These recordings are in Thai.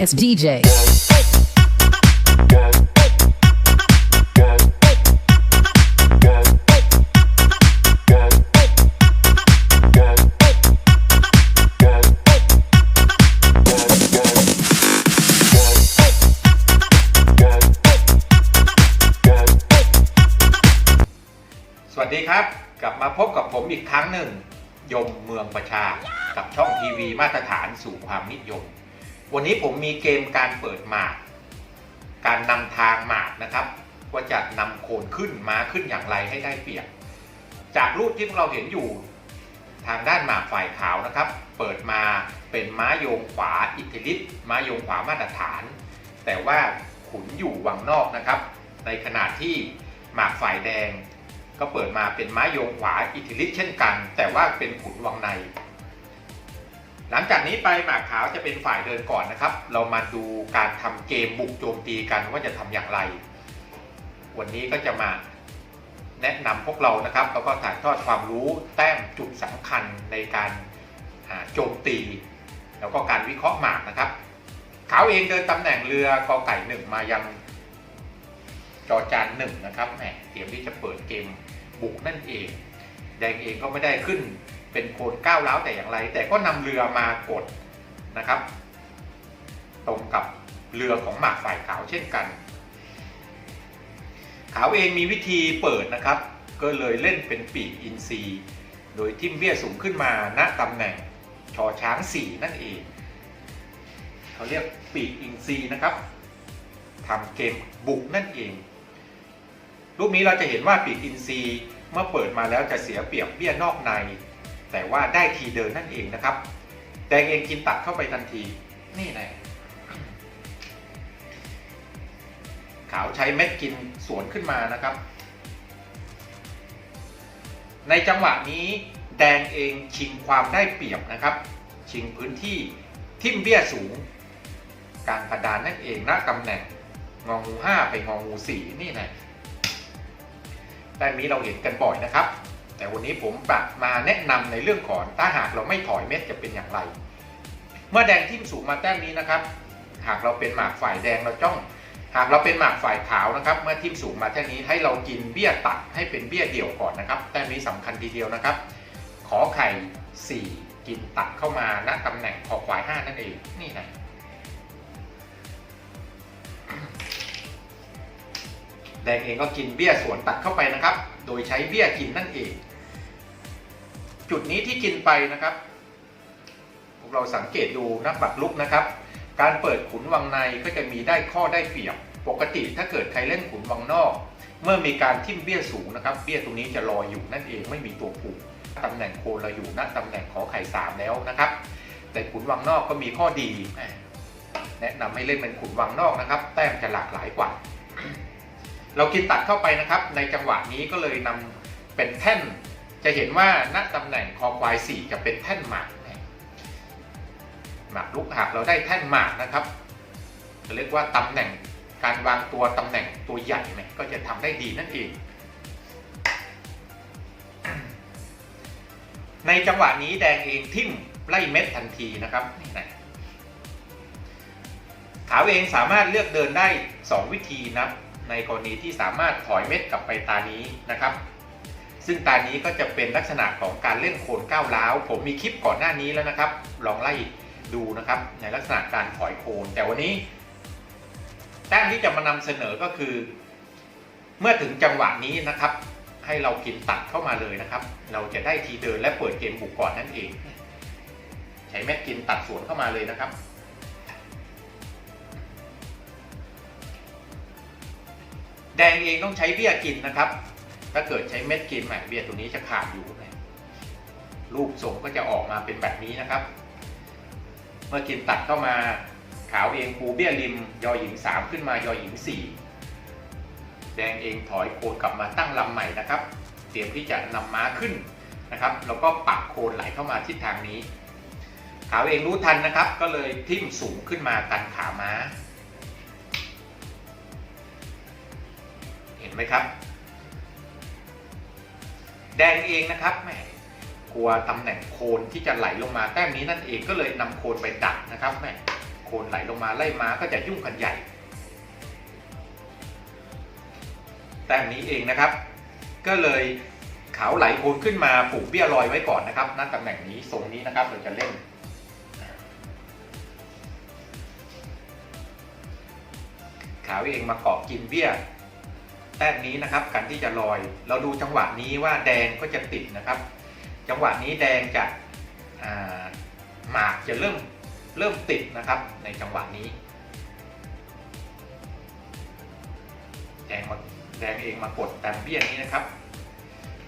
as DJ. สวัสดีครับ กลับมาพบกับผมอีกครั้งหนึ่ง ยมเมืองประชา กับช่องทีวีมาตรฐานสู่ความนิยม วันนี้ผมมีเกมการเปิดหมาก การนำทางหมากนะครับ ว่าจะนำโคนขึ้นม้าขึ้นอย่างไรให้ได้เปรียบ จากรูปที่พวกเราเห็นอยู่ทางด้านหมากฝ่ายขาวนะครับ เปิดมาเป็นม้าโยงขวาอิทธิฤทธิ์ม้าโยงขวามาตรฐาน แต่ว่าขุนอยู่วังนอกนะครับ ในขณะที่หมากฝ่ายแดง ก็เปิดมาเป็นม้าโยงขวาอิทธิฤทธิ์เช่นกัน แต่ว่าเป็นขุนวังใน หลังจากนี้ไปหมากขาวจะเป็นฝ่ายเดินก่อนนะครับ เรามาดูการทำเกมบุกโจมตีกันว่าจะทำอย่างไร วันนี้ก็จะมาแนะนำพวกเรานะครับ แล้วก็ถ่ายทอดความรู้แต้มจุดสำคัญในการโจมตี แล้วก็การวิเคราะห์หมากนะครับ ขาวเองเดินตำแหน่งเรือกอไก่หนึ่งมายังจอจานหนึ่งนะครับแหมเตรียมที่จะเปิดเกมบุกนั่นเอง แดงเองก็ไม่ได้ขึ้น เป็นโคนก้าวร้าวแต่อย่างไร แต่ก็นำเรือมากดนะครับ ตรงกับเรือของหมากฝ่ายขาวเช่นกัน ขาวเองมีวิธีเปิดนะครับ ก็เลยเล่นเป็นปีกอินซีโดยทิมเบี้ยสูงขึ้นมาณตำแหน่งชอช้างสี่นั่นเองเขาเรียกปีกอินซีนะครับทำเกมบุกนั่นเอง รูปนี้เราจะเห็นว่าปีกอินซีเมื่อเปิดมาแล้วจะเสียเปรียบเบี้ยนอกใน แต่ว่าได้ทีเดินนั่นเองนะครับ แดงเองกินตัดเข้าไปทันที นี่แน่ขาวใช้เม็ดกินสวนขึ้นมานะครับ ในจังหวะนี้แดงเองชิงความได้เปรียบนะครับ ชิงพื้นที่ทิ่มเบี้ยสูง การกระดานนั่นเองณตำแหน่งงองูห้าไปงองูสี่นี่นะด้านนี้เราเห็นกันบ่อยนะครับ แต่วันนี้ผมปรับมาแนะนำในเรื่องก่อนถ้าหากเราไม่ถอยเม็ดจะเป็นอย่างไร เมื่อแดงทิ่มสูงมาแต้มนี้นะครับ หากเราเป็นหมากฝ่ายแดงเราจ้อง หากเราเป็นหมากฝ่ายขาวนะครับ เมื่อทิ่มสูงมาแต้มนี้ให้เรากินเบี้ยตัดให้เป็นเบี้ยเดี่ยวก่อนนะครับ แต้มนี้สำคัญทีเดียวนะครับ ขอไข่ 4 กินตัดเข้ามาณตำแหน่งคอควาย 5 นั่นเองนี่นะแดงเองก็กินเบี้ยสวนตัดเข้าไปนะครับ โดยใช้เบี้ยกินนั่นเอง จุดนี้ที่กินไปนะครับ พวกเราสังเกตดูนักบักลุกนะครับ การเปิดขุนวังในก็จะมีได้ข้อได้เปรียบ ปกติถ้าเกิดใครเล่นขุนวังนอก เมื่อมีการทิ่มเบี้ยสูงนะครับ เบี้ยตรงนี้จะลอยอยู่นั่นเองไม่มีตัวผูกตำแหน่งโคนเราอยู่ณตำแหน่งขอไข่สามแล้วนะครับ แต่ขุนวังนอกก็มีข้อดี แนะนำให้เล่นเป็นขุนวังนอกนะครับ แต้มจะหลากหลายกว่า เรากินตัดเข้าไปนะครับ ในจังหวะนี้ก็เลยนำเป็นแท่น จะเห็นว่าณตำแหน่งคอควายสี่จะเป็นแท่นหมากหมากลุกหากเราได้แท่นหมากนะครับจะเรียกว่าตำแหน่งการวางตัวตำแหน่งตัวใหญ่เนี่ยก็จะทำได้ดีนั่นเอง ในจังหวะนี้แดงเองทิ่มไล่เม็ดทันทีนะครับนี่นะขาวเองสามารถเลือกเดินได้ 2 วิธีนะในกรณีที่สามารถถอยเม็ดกลับไปตานี้นะครับ ซึ่งตานี้ก็จะเป็นลักษณะของการเล่นโคนก้าวร้าว ผมมีคลิปก่อนหน้านี้แล้วนะครับ ลองไล่ดูนะครับในลักษณะการถอยโคน แต่วันนี้ แต้มที่จะมานำเสนอก็คือ เมื่อถึงจังหวะนี้นะครับ ให้เรากินตัดเข้ามาเลยนะครับ เราจะได้ทีเดินและเปิดเกมบุกก่อนนั่นเอง ใช้เม็ดกินตัดสวนเข้ามาเลยนะครับแดงเองต้องใช้เบี้ยกินนะครับ ถ้าเกิดใช้เม็ดกินแหมเบียตัวนี้จะขาดอยู่นะรูปทรงก็จะออกมาเป็นแบบนี้นะครับ เมื่อกินตัดเข้ามาขาวเองปูเบี้ยริม ยอหญิง 3 ขึ้นมายอหญิง 4 แดงเองถอยโคนกลับมาตั้งลำใหม่นะครับ เตรียมที่จะนำม้าขึ้นนะครับ แล้วก็ปักโคนไหลเข้ามาทิศทางนี้ ขาวเองรู้ทันนะครับ ก็เลยทิ่มสูงขึ้นมากันขาม้า เห็นไหมครับ แดงเองนะครับแหมกลัวตำแหน่งโคนที่จะไหลลงมาแต้มนี้นั่นเองก็เลยนำโคนไปดักนะครับแหมโคนไหลลงมาไล่มาก็จะยุ่งกันใหญ่ แต้มนี้เองนะครับ ก็เลยขาวไหลโคนขึ้นมาปลูกเบี้ยลอยไว้ก่อนนะครับณตำแหน่งนี้ทรงนี้นะครับเราจะเล่นขาวเองมาเกาะกินเบี้ย แต้มนี้นะครับการที่จะลอย เราดูจังหวะนี้ว่าแดงก็จะติดนะครับ จังหวะนี้แดงจะหมากจะเริ่มเริ่มติดนะครับ ในจังหวะนี้ แดงมาแดงเองมากดแต้มเบี้ยนี้นะครับ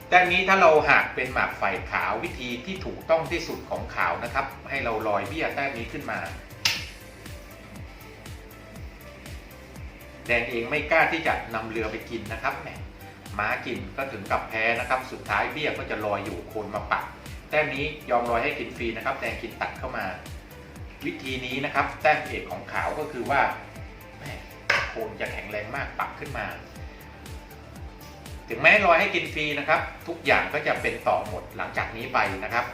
แต้มนี้ถ้าเราหากเป็นหมากไฟขาววิธีที่ถูกต้องที่สุดของขาวนะครับ ให้เราลอยเบี้ยแต้มนี้ขึ้นมา แดงเองไม่กล้าที่จะนำเรือไปกินนะครับแหมม้ากินก็ถึงกับแพ้นะครับ สุดท้ายเบี้ยก็จะลอยอยู่โคนมาปักแต้มนี้ยอมลอยให้กินฟรีนะครับ แดงกินตัดเข้ามา วิธีนี้นะครับ แต้มเอกของขาวก็คือว่าแหมโคนจะแข็งแรงมากปักขึ้นมา ถึงแม้ลอยให้กินฟรีนะครับ ทุกอย่างก็จะเป็นต่อหมดหลังจากนี้ไปนะครับ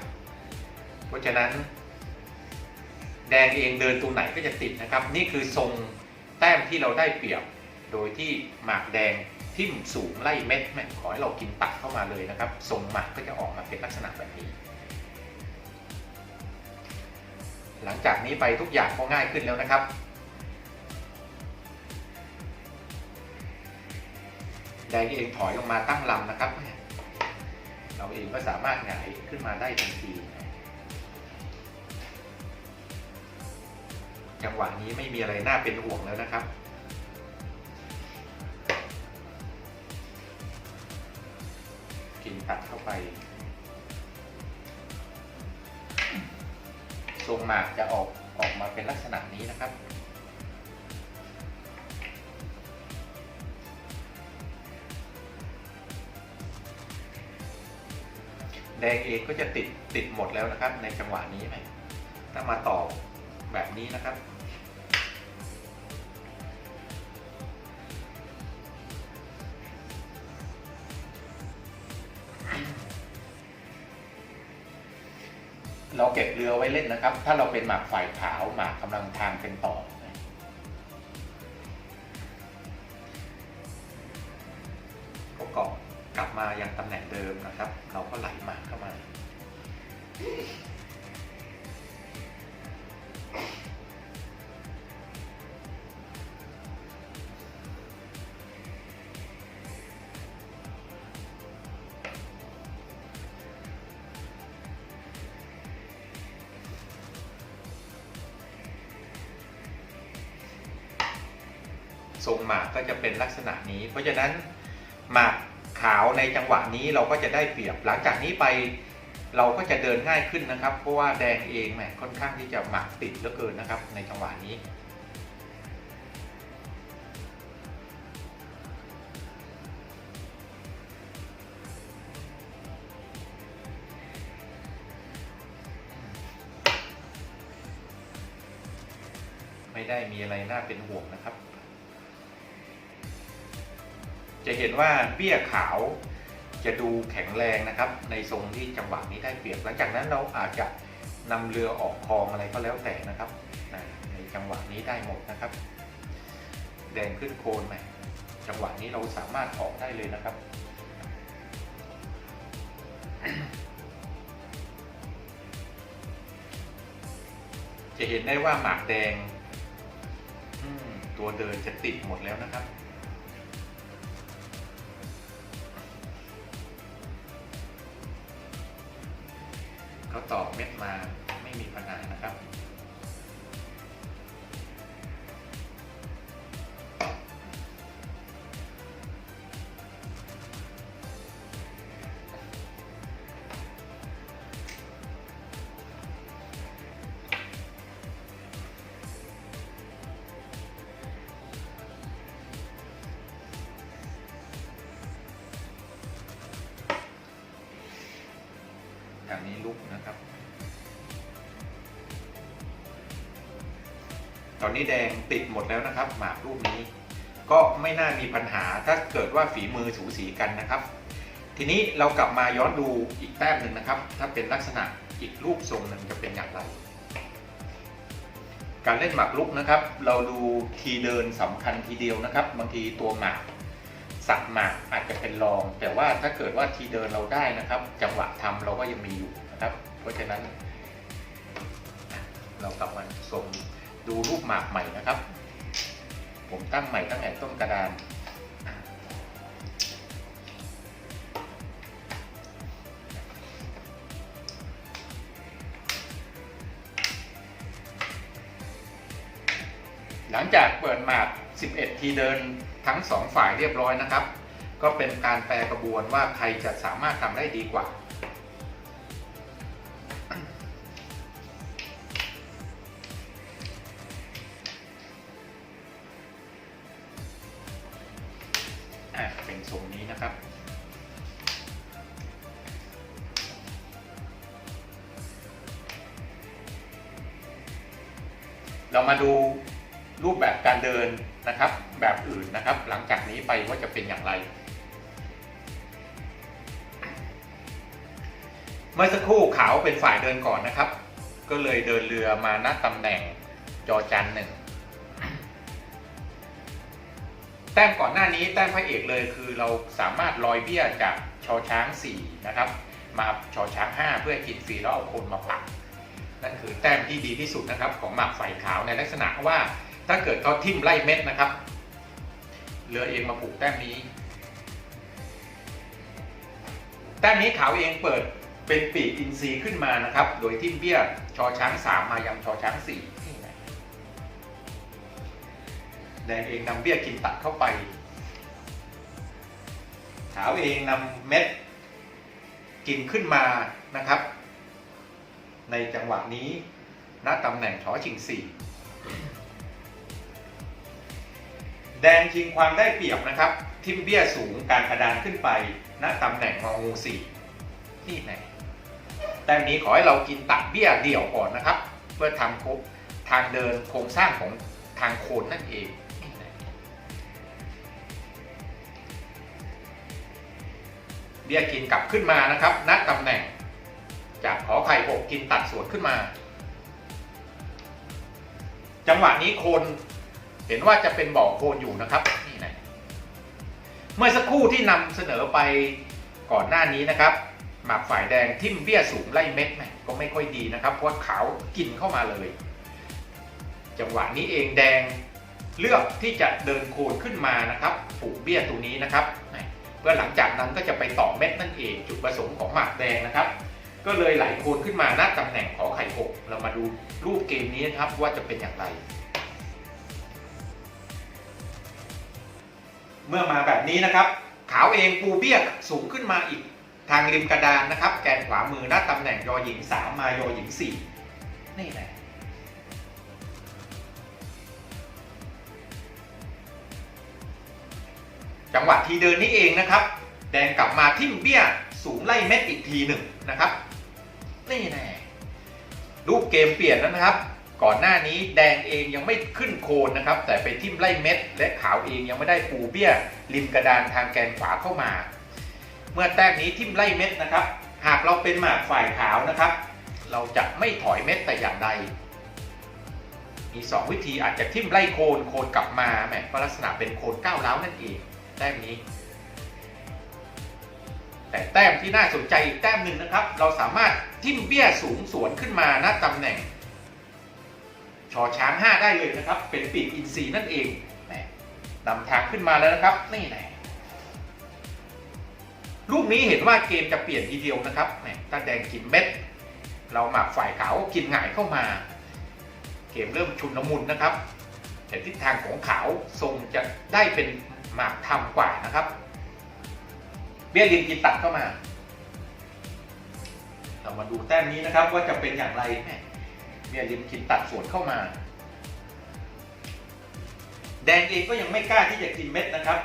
เพราะฉะนั้น แดงเองเดินตัวไหนก็จะติดนะครับ นี่คือทรง แต้มที่เราได้เปรียบ โดยที่หมากแดงทิ่มสูงไล่เม็ดแม่ขอให้เรากินตัดเข้ามาเลยนะครับทรงหมากก็จะออกมาเป็นลักษณะแบบนี้ หลังจากนี้ไปทุกอย่างก็ง่ายขึ้นแล้วนะครับ แดงเองถอยลงมาตั้งลำนะครับ เราเองก็สามารถหงายขึ้นมาได้ทันที จังหวะนี้ไม่มีอะไรน่าเป็นห่วงแล้วนะครับ กินตัดเข้าไป ทรงหมากจะออกออกมาเป็นลักษณะนี้นะครับแดงเองก็จะติดติดหมดแล้วนะครับในจังหวะนี้ไหมถ้ามาต่อ แบบนี้นะครับ เราเก็บเรือไว้เล่นนะครับ ถ้าเราเป็นหมากฝ่ายขาวหมากกำลังทางเป็นต่อ ทรงหมากก็จะเป็นลักษณะนี้ เพราะฉะนั้นหมากขาวในจังหวะนี้เราก็จะได้เปรียบหลังจากนี้ไปเราก็จะเดินง่ายขึ้นนะครับ เพราะว่าแดงเองแหมค่อนข้างที่จะหมากติดเหลือเกินนะครับ ในจังหวะนี้ ไม่ได้มีอะไรน่าเป็นห่วงนะครับ จะเห็นว่าเบี้ยขาวจะดูแข็งแรงนะครับ ในทรงที่จังหวะนี้ได้เปรียบหลังจากนั้นเราอาจจะนำเรือออกคลองอะไรก็แล้วแต่นะครับในจังหวะนี้ได้หมดนะครับ แดงขึ้นโคนไหมจังหวะนี้เราสามารถออกได้เลยนะครับ จะเห็นได้ว่าหมากแดงตัวเดินจะติดหมดแล้วนะครับ เขาตอกเม็ดมาไม่มีปัญหานะครับทางนี้ลุก อนนี้แดงติดหมดแล้วนะครับ หมากรูปนี้ ก็ไม่น่ามีปัญหาถ้าเกิดว่าฝีมือสูสีกันนะครับ ทีนี้เรากลับมาย้อนดูอีกแต้มหนึ่งนะครับ ถ้าเป็นลักษณะอีกรูปทรงหนึ่งจะเป็นอย่างไร การเล่นหมากรุกนะครับ เราดูทีเดินสำคัญทีเดียวนะครับ บางทีตัวหมากสับหมากอาจจะเป็นรอง แต่ว่าถ้าเกิดว่าทีเดินเราได้นะครับ จังหวะทำเราก็ยังมีอยู่นะครับ เพราะฉะนั้น เรากลับมาชม ดูรูปหมากใหม่นะครับ ผมตั้งใหม่ตั้งแต่ต้นกระดานหลังจากเปิดหมาก 11 ทีเดินทั้ง 2 ฝ่ายเรียบร้อยนะครับ ก็เป็นการแปลกระบวนว่าใครจะสามารถทำได้ดีกว่า อะเป็นทรงนี้นะครับ เรามาดูรูปแบบการเดินนะครับ แบบอื่นนะครับ หลังจากนี้ไปว่าจะเป็นอย่างไร เมื่อสักครู่ขาวเป็นฝ่ายเดินก่อนนะครับ ก็เลยเดินเรือมาณตำแหน่งจอจันหนึ่ง ต้มก่อนหน้านี้แต้มพระเอกเลยคือเราสามารถลอยเบี้ยจากชอช้าง 4 นะครับ มาชอช้าง 5 เพื่อกินฟรีแล้วเอาคนมาปักนั่นคือแต้มที่ดีที่สุดนะครับของหมากไฟขาวในลักษณะว่าถ้าเกิดเขาทิ่มไล่เม็ดนะครับเรือเองมาปลูกแต้มนี้ แต้มนี้ขาวเองเปิดเป็นปีกอินทรีย์ขึ้นมานะครับ โดยทิ่มเบี้ยชอช้าง 3 มายังชอช้าง 4 แดงเองนำเบี้ยกินตัดเข้าไป ขาวเองนำเม็ดกินขึ้นมานะครับ ในจังหวะนี้ณตำแหน่งชอชิงสี่แดงชิงความได้เปรียบนะครับ ทิมเบี้ยสูงการกระดานขึ้นไปณตำแหน่งงองูสี่นี่ไงแต่นี้ขอให้เรากินตัดเบี้ยเดี่ยวก่อนนะครับ เพื่อทำครบทางเดินโครงสร้างของทางโคนนั่นเอง เบี้ยกินกลับขึ้นมานะครับณตำแหน่ง จากขอไข่หกกินตัดส่วนขึ้นมา จังหวะนี้โคนเห็นว่าจะเป็นบ่อโคนอยู่นะครับนี่นะเมื่อสักครู่ที่นำเสนอไปก่อนหน้านี้นะครับ หมากฝ่ายแดงทิ่มเบี้ยสูงไล่เม็ดแม่ก็ไม่ค่อยดีนะครับ เพราะว่าขาวกินเข้ามาเลย จังหวะนี้เองแดงเลือกที่จะเดินโคนขึ้นมานะครับปลูกเบี้ยตรงนี้นะครับ เพื่อหลังจากนั้นก็จะไปต่อเม็ดนั่นเองจุดประสงค์ของหมากแดงนะครับ ก็เลยไหลโคนขึ้นมาณตำแหน่งขอไข่หกเรามาดูรูปเกมนี้นะครับว่าจะเป็นอย่างไร เมื่อมาแบบนี้นะครับ ขาวเองปูเบี้ยสูงขึ้นมาอีกทางริมกระดานนะครับ แกนขวามือณตำแหน่งยอหญิง 3 มายอหญิง 4 นี่แหละ จังหวะทีเดินนี้เองนะครับ แดงกลับมาทิ่มเบี้ยสูงไล่เม็ดอีกทีหนึ่งนะครับนี่แน่รูปเกมเปลี่ยนแล้วนะครับ ก่อนหน้านี้แดงเองยังไม่ขึ้นโคนนะครับ แต่ไปทิ่มไล่เม็ด และขาวเองยังไม่ได้ปูเบี้ยริมกระดานทางแกนขวาเข้ามา เมื่อแต้มนี้ทิ่มไล่เม็ดนะครับ หากเราเป็นหมากฝ่ายขาวนะครับ เราจะไม่ถอยเม็ดแต่อย่างใดมีสองวิธีอาจจะทิ่มไล่โคนโคนกลับมาแหมก็ลักษณะเป็นโคนก้าวร้านั่นเอง แต้มนี้ แต่แต้มที่น่าสนใจอีกแต้มหนึ่งนะครับ เราสามารถทิ่มเบี้ยสูงสวนขึ้นมาณตำแหน่ง ชอช้าง 5 ได้เลยนะครับ เป็นปีกอินทรีนั่นเองนำทางขึ้นมาแล้วนะครับ นี่แหละลูกนี้เห็นว่าเกมจะเปลี่ยนทีเดียวนะครับแหมถ้าแดงกินเม็ด เราหมักฝ่ายขาวกินหงายเข้ามา เกมเริ่มชุนละมุนนะครับ แต่ทิศทางของขาวทรงจะได้เป็น หมากทำกว่านะครับ เบี้ยลิงกินตัดเข้ามา เรามาดูแต้มนี้นะครับ ว่าจะเป็นอย่างไรแม่เบี้ยลิงกินตัดสวนเข้ามา แดงเองก็ยังไม่กล้าที่จะกินเม็ดนะครับ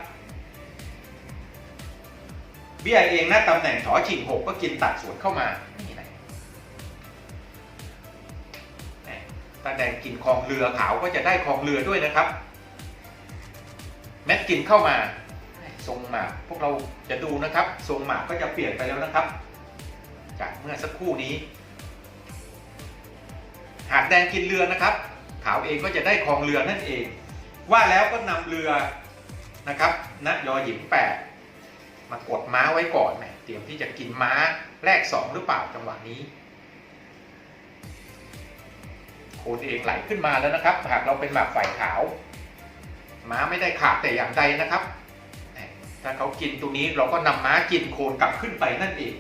เบี้ยเองนะตำแหน่งถอชิงหกก็กินตัดสวนเข้ามานี่นะแหม่ถ้าแดงกินคลองเรือขาวก็จะได้คลองเรือด้วยนะครับ ม็ดกินเข้ามาทรงหมากพวกเราจะดูนะครับทรงหมากก็จะเปลี่ยนไปแล้วนะครับ จากเมื่อสักครู่นี้ หากแดงกินเรือนะครับ ขาวเองก็จะได้คองเรือนั่นเอง ว่าแล้วก็นำเรือนะครับณยอหญิงแปดมากดม้าไว้ก่อนแหมเตรียมที่จะกินม้าแรกสองหรือเปล่าจังหวะนี้โคนเองไหลขึ้นมาแล้วนะครับ หากเราเป็นหมากฝ่ายขาว ม้าไม่ได้ขาดแต่อย่างใดนะครับ ถ้าเขากินตรงนี้เราก็นำม้ากินโคนกลับขึ้นไปนั่นเอง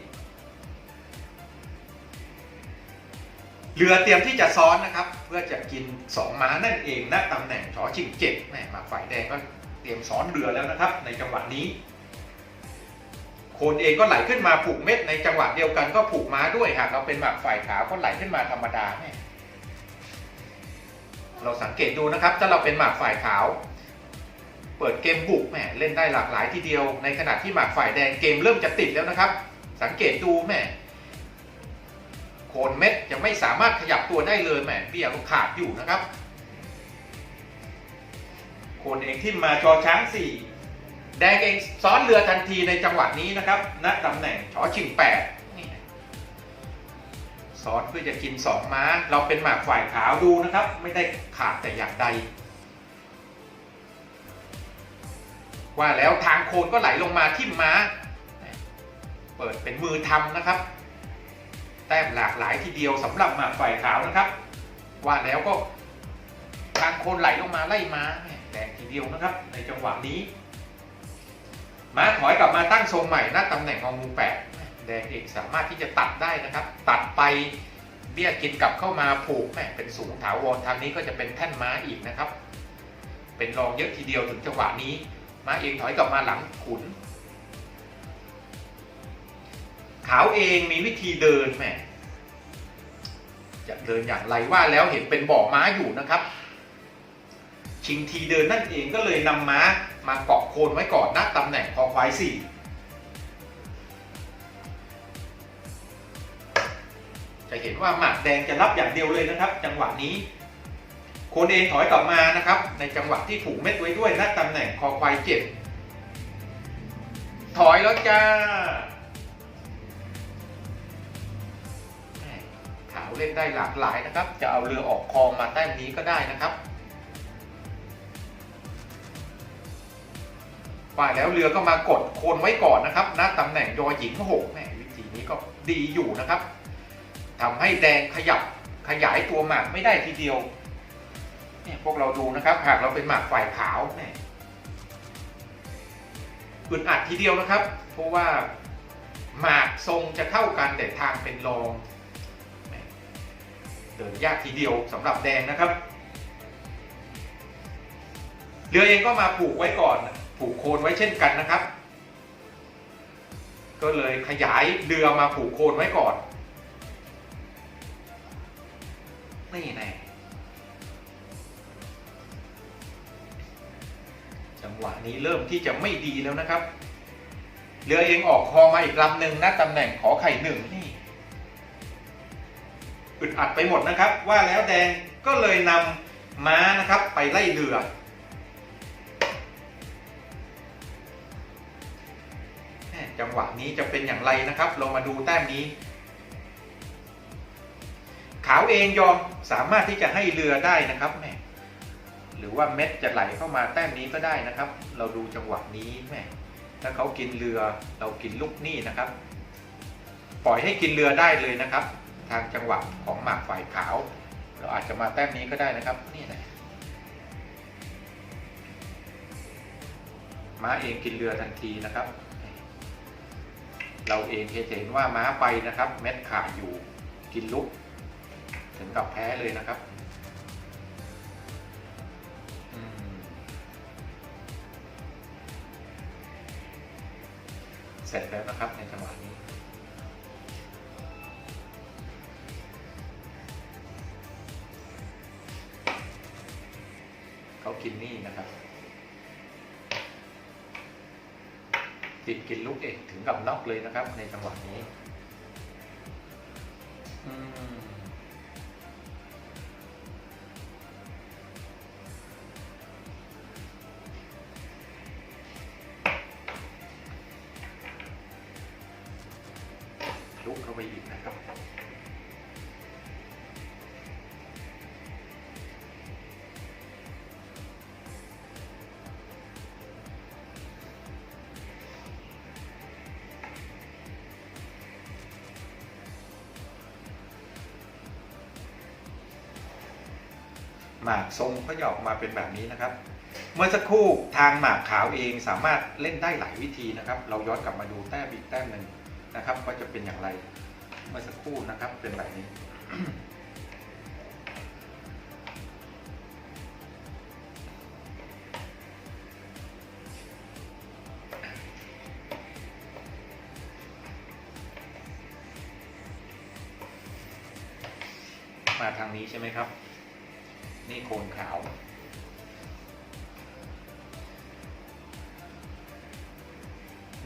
เรือเตรียมที่จะซ้อนนะครับ เพื่อจะกินสองม้านั่นเองณตำแหน่งชอชิงเจ็ดแหมหมากฝ่ายแดงก็เตรียมซ้อนเรือแล้วนะครับ ในจังหวะนี้ โคนเองก็ไหลขึ้นมาผูกเม็ดในจังหวะเดียวกันก็ผูกม้าด้วยหากเราเป็นหมากฝ่ายขาวก็ไหลขึ้นมาธรรมดา เราสังเกตดูนะครับ ถ้าเราเป็นหมากฝ่ายขาว เปิดเกมบุกแหมเล่นได้หลากหลายทีเดียว ในขณะที่หมากฝ่ายแดงเกมเริ่มจะติดแล้วนะครับ สังเกตดูแหมโคนเม็ดจะไม่สามารถขยับตัวได้เลยแหมเบี้ยก็ขาดอยู่นะครับ โคนเองที่มาจอช้างสี่แดงเองซ้อนเรือทันทีในจังหวะนี้นะครับณตำแหน่งชอชิงแปดซ้อนเพื่อจะกินสองม้า เราเป็นหมากฝ่ายขาวดูนะครับ ไม่ได้ขาดแต่อย่างใด ว่าแล้วทางโคนก็ไหลลงมาที่มม้า เปิดเป็นมือทำนะครับ แต้มหลากหลายทีเดียวสำหรับหมากฝ่ายขาวนะครับ ว่าแล้วก็ทางโคนไหลลงมาไล่ม้าแหม่แรงทีเดียวนะครับ ในจังหวะนี้ ม้าถอยกลับมาตั้งทรงใหม่หน้าตำแหน่งงองูแปดแดงเองสามารถที่จะตัดได้นะครับ ตัดไปเบี้ยกินกลับเข้ามาผูกแม่เป็นสูงถาวรทางนี้ก็จะเป็นแท่นม้าอีกนะครับ เป็นรองเยอะทีเดียวถึงจังหวะนี้ ม้าเองถอยกลับมาหลังขุน ขาวเองมีวิธีเดินแหมจะเดินอย่างไรว่าแล้วเห็นเป็นบ่อม้าอยู่นะครับ ชิงทีเดินนั่นเองก็เลยนำม้ามาเกาะโคนไว้ก่อนณตำแหน่งคอควายสี่จะเห็นว่าหมากแดงจะรับอย่างเดียวเลยนะครับ จังหวะนี้ คนเอถอยกลับมานะครับ ในจังหวะที่ถูกเม็ดไว้ด้วยณตำแหน่งคอควายเจ็ดถอยแล้วจ้าขาวเล่นได้หลากหลายนะครับ จะเอาเรือออกคลองมาแต้มนี้ก็ได้นะครับว่าแล้วเรือก็มากดโคนไว้ก่อนนะครับณตำแหน่งยอหญิงหกแหมวิธีนี้ก็ดีอยู่นะครับทำให้แดงขยับขยายตัวหมากไม่ได้ทีเดียว เนี่ยพวกเราดูนะครับ หากเราเป็นหมากฝ่ายขาวเนี่ยอึดอัดทีเดียวนะครับ เพราะว่าหมากทรงจะเข้ากันแต่ทางเป็นรองเดินยากทีเดียวสำหรับแดงนะครับ เรือเองก็มาผูกไว้ก่อน ผูกโคนไว้เช่นกันนะครับ ก็เลยขยายเรือมาผูกโคนไว้ก่อนนี่แน่ หวะนี้เริ่มที่จะไม่ดีแล้วนะครับ เรือเองออกคอมาอีกลำหนึ่งนะตำแหน่งขอไข่หนึ่งนี่อึดอัดไปหมดนะครับ ว่าแล้วแดงก็เลยนำม้านะครับไปไล่เรือจังหวะนี้จะเป็นอย่างไรนะครับ เรามาดูแต้มนี้ ขาวเองยอมสามารถที่จะให้เรือได้นะครับแม่ หรือว่าเม็ดจะไหลเข้ามาแต้มนี้ก็ได้นะครับ เราดูจังหวะนี้แม่ถ้าเขากินเรือเรากินลูกหนี้นะครับ ปล่อยให้กินเรือได้เลยนะครับ ทางจังหวะของหมากฝ่ายขาว เราอาจจะมาแต้มนี้ก็ได้นะครับนี่นะม้าเองกินเรือทันทีนะครับ เราเองเห็นว่าม้าไปนะครับ เม็ดขาดอยู่กินลุก ถึงกับแพ้เลยนะครับ สร็จแล้วนะครับในจังหวะนี้ เขากินนี่นะครับติดกินลูกเองถึงกับน็อกเลยนะครับ ในจังหวะนี้ อืม ทรงก็จะออกมาเป็นแบบนี้นะครับ เมื่อสักครู่ทางหมากขาวเองสามารถเล่นได้หลายวิธีนะครับ เราย้อนกลับมาดูแต้มอีกแต้มหนึ่งนะครับว่าจะเป็นอย่างไร เมื่อสักครู่นะครับเป็นแบบนี้มาทางนี้ใช่ไหมครับ นี่โคนขาว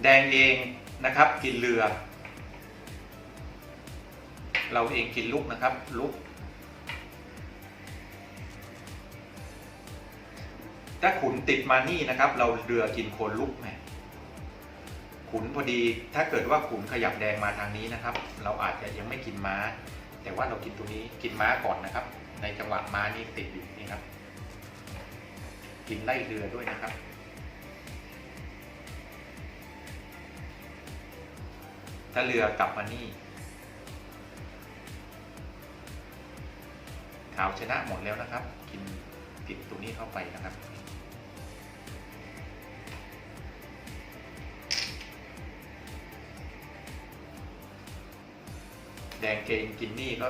แดงเองนะครับกินเรือ เราเองกินลูกนะครับลูกถ้าขุนติดมานี่นะครับ เราเรือกินโคนลูกแหมขุนพอดีถ้าเกิดว่าขุนขยับแดงมาทางนี้นะครับ เราอาจจะยังไม่กินม้า แต่ว่าเรากินตัวนี้กินม้าก่อนนะครับ ในจังหวะมานี่ติดอยู่นี่ครับ กินไล่เรือด้วยนะครับ ถ้าเรือกลับมานี่ขาวชนะหมดแล้วนะครับ กินติดตัวนี้เข้าไปนะครับแดงเกงกินนี่ก็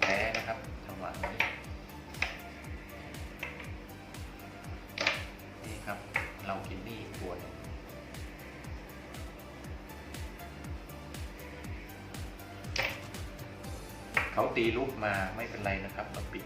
แพ้นะครับ วะนี้นี่ครับ เรากินนี่ตัวหนึ่งเขาตีลูกมาไม่เป็นไรนะครับเราปิด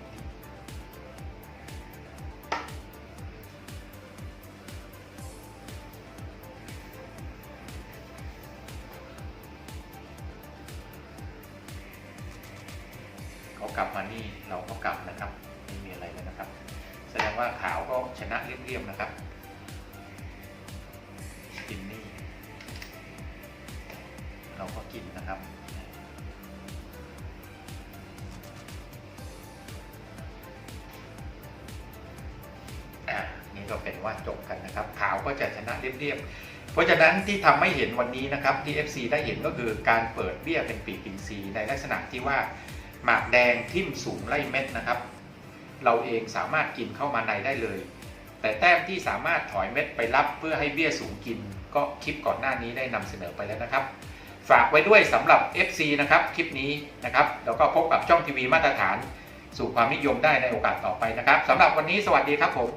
ว่าจบกันนะครับขาวก็จะชนะเรียบๆเพราะฉะนั้นที่ทำให้เห็นวันนี้นะครับที่ FC ได้เห็นก็คือการเปิดเบี้ยเป็นปีกปิงซีในลักษณะที่ว่าหมากแดงทิ่มสูงไล่เม็ดนะครับ เราเองสามารถกินเข้ามาในได้เลย แต่แต้มที่สามารถถอยเม็ดไปรับเพื่อให้เบี้ยสูงกิน ก็คลิปก่อนหน้านี้ได้นำเสนอไปแล้วนะครับ ฝากไว้ด้วยสำหรับ FC นะครับคลิปนี้นะครับแล้วก็พบกับช่องทีวีมาตรฐาน สู่ความนิยมได้ในโอกาสต่อไปนะครับสำหรับวันนี้สวัสดีครับผม